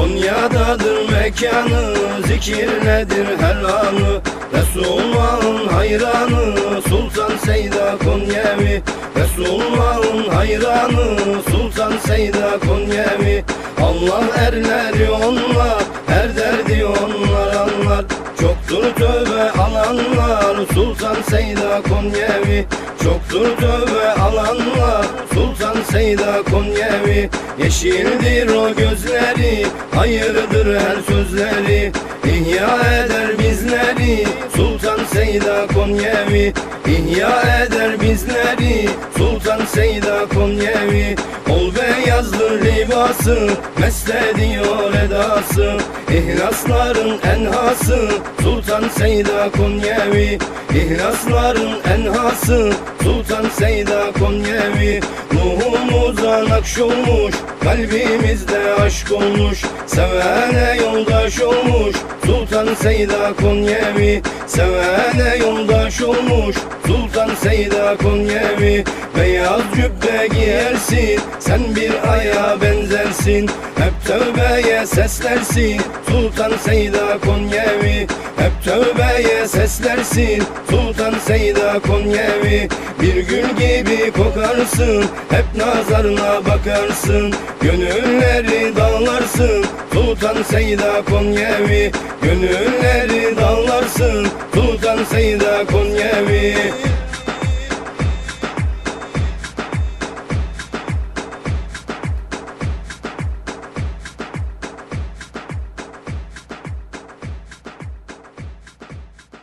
Konya'dadır mekanı Zikirledir her anı Resulullah'ın hayranı Sultan Seyda Konyevi Resulullah'ın hayranı alanlar Sultan Seyda Konyevi. Çoktur tövbe alanlar Sultan Seyda Konyevi. Yeşildir o gözleri Hayırdır her sözleri. İhya eder bizleri Sultan Seyda Konyevi. İhya eder bizleri Sultan Seyda Konyevi beyazdır libası Mest ediyor edası İhlasların enhası Sultan Seyda Konyevi İhlasların enhası Sultan Seyda Konyevi. Ruhumuza nakşolmuş Kalbimizde aşk olmuş Sevene yoldaş olmuş Sultan Seyda Konyevi. Sevene yoldaş olmuş Sultan Seyda Konyevi. Beyaz cübbe giyersin Sen bir aya benzersin Hep tövbeye seslersin. Sultan Seyda Konyevi. Hep tövbeye seslersin. Sultan Seyda Konyevi. Bir gül gibi kokarsın. Hep nazarına bakarsın. Gönülleri dağlarsın. Sultan Seyda Konyevi. Gönülleri dağlarsın. Sultan Seyda Konyevi